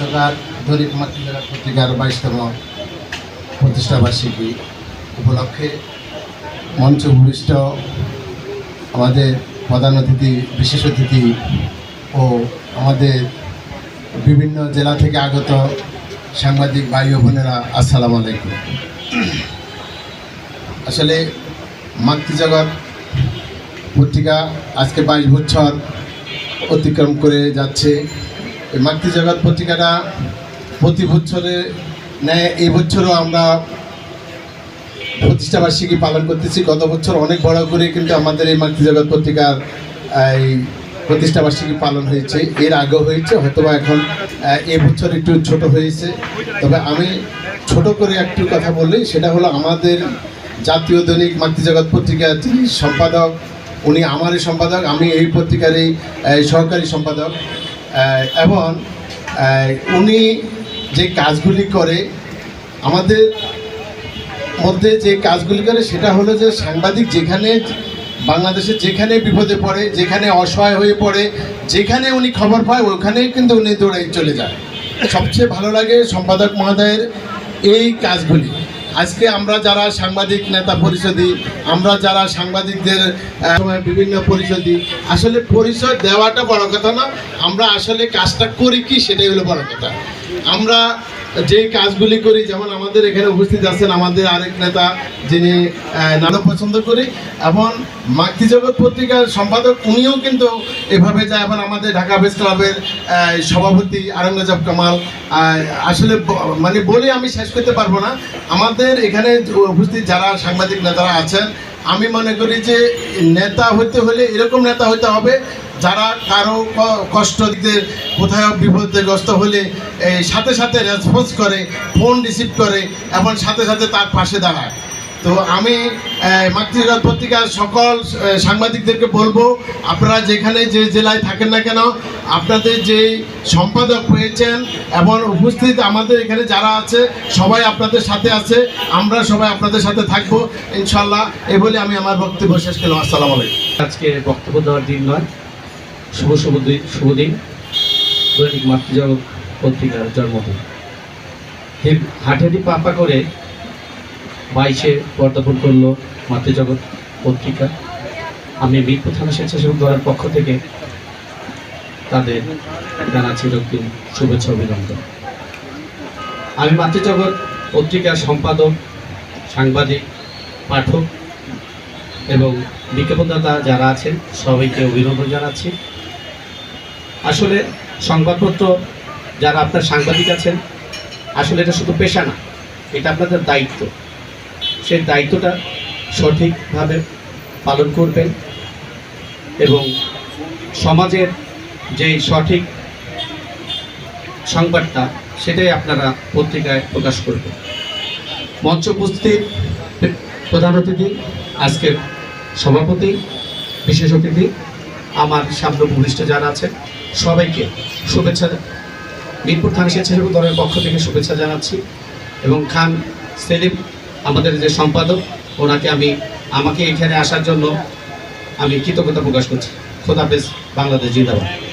মাতৃজগার দৈনিক মাতৃজগার পত্রিকার বাইশতম প্রতিষ্ঠাবার্ষিকী উপলক্ষে মঞ্চ ভূমিষ্ঠ আমাদের প্রধান অতিথি, বিশেষ অতিথি ও আমাদের বিভিন্ন জেলা থেকে আগত সাংবাদিক ভাই ও বোনেরা, আসসালামু আলাইকুম। আসলে মাতৃজগৎ পত্রিকা আজকে বাইশ বছর অতিক্রম করে যাচ্ছে। এই মাতৃজগৎ পত্রিকাটা প্রতি বছরে ন্যায় এই বছরও আমরা প্রতিষ্ঠাবার্ষিকী পালন করতেছি। গত বছর অনেক বড় করে কিন্তু আমাদের এই মাতৃজগৎ পত্রিকার এই প্রতিষ্ঠাবার্ষিকী পালন হয়েছে। এর আগেও হয়েছে, হয়তোবা এখন এ বছর একটু ছোট হয়েছে। তবে আমি ছোট করে একটু কথা বললি সেটা হলো আমাদের জাতীয় দৈনিক মাতৃজগৎ পত্রিকার যিনি সম্পাদক, উনি আমারই সম্পাদক, আমি এই পত্রিকারই সহকারী সম্পাদক। এবং উনি যে কাজগুলি করে, আমাদের মধ্যে যে কাজগুলি করে সেটা হলো যে সাংবাদিক যেখানে বাংলাদেশে যেখানে বিপদে পড়ে, যেখানে অসহায় হয়ে পড়ে, যেখানে উনি খবর পায়, ওখানেই কিন্তু উনি দৌড়াই চলে যায়। সবচেয়ে ভালো লাগে সম্পাদক মহোদয়ের এই কাজগুলি। আজকে আমরা যারা সাংবাদিক নেতা পরিষদই আমরা যারা সাংবাদিকদের বিভিন্ন পরিষদই আসলে পরিচয় দেওয়াটা বড় কথা না, আমরা আসলে কাজটা করি কি সেটাই হলো বড় কথা। আমরা যে কাজগুলি করি, যেমন আমাদের এখানে উপস্থিত আছেন আমাদের আরেক নেতা, যিনি নানা পছন্দ করি, এবং মাতৃজগৎ পত্রিকার সম্পাদক, উনিও কিন্তু এভাবে যায়, এবং আমাদের ঢাকা প্রেস ক্লাবের সভাপতি আরঙ্গজাব কামাল আসলে মানে বলে আমি শেষ করতে পারব না। আমাদের এখানে উপস্থিত যারা সাংবাদিক নেতারা আছেন আমি মনে করি যে নেতা হতে হলে, এরকম নেতা হতে হবে যারা কারও দিতে কোথাও বিপদগ্রস্ত হলে সাথে সাথে রেসপন্স করে ফোন রিসিভ করে, এবং সাথে সাথে তার পাশে দাঁড়ায়। তো আমি আহ, পত্রিকার সকল সাংবাদিকদেরকে বলব আপনারা যেখানে যে জেলায় থাকেন না কেন আপনাদের যে সম্পাদক হয়েছেন এবং উপস্থিত আমাদের এখানে যারা আছে সবাই আপনাদের সাথে আছে আমরা সবাই আপনাদের সাথে থাকব ইনশাল্লাহ এ বলে আমি আমার বক্তব্য শেষ করলাম। আসসালামু আলাইকুম। আজকে বক্তব্য দেওয়ার দিন নয় শুভ শুভ শুভ দিন। দৈনিক মাতৃজগৎ পত্রিকার জন্মদিন। হে- হাটেদি পাপা করে বাইশে পদার্পণ করল, মাতৃজগৎ পত্রিকা। আমি মিরপুর থানা স্বেচ্ছাসেবক দলের পক্ষ থেকে তাদের জানাচ্ছি রক্তিম শুভেচ্ছা অভিনন্দন। আমি মাতৃজগৎ পত্রিকার সম্পাদক, সাংবাদিক, পাঠক এবং বিজ্ঞাপনদাতা যারা আছেন, সবাইকে অভিনন্দন জানাচ্ছি। আসলে সংবাদপত্র যারা আপনার সাংবাদিক আছেন, আসলে এটা শুধু পেশা না, এটা আপনাদের দায়িত্ব। সেই দায়িত্বটা সঠিকভাবে পালন করবেন এবং সমাজের যেই সঠিক সংবাদটা, সেটাই আপনারা পত্রিকায় প্রকাশ করবেন। মঞ্চ উপস্থিত প্রধান অতিথি, আজকের সভাপতি, বিশেষ অতিথি, আমার সামনে ভূমিষ্ঠ যারা আছেন, সবাইকে শুভেচ্ছা মিরপুর থানা স্বেচ্ছাসেবক দলের পক্ষ থেকে শুভেচ্ছা জানাচ্ছি এবং খান সেলিম আমাদের যে সম্পাদক, ওনাকে আমি, আমাকে এখানে আসার জন্য আমি কৃতজ্ঞতা প্রকাশ করছি। খোদাফেজ বাংলাদেশ জিন্দাবাদ।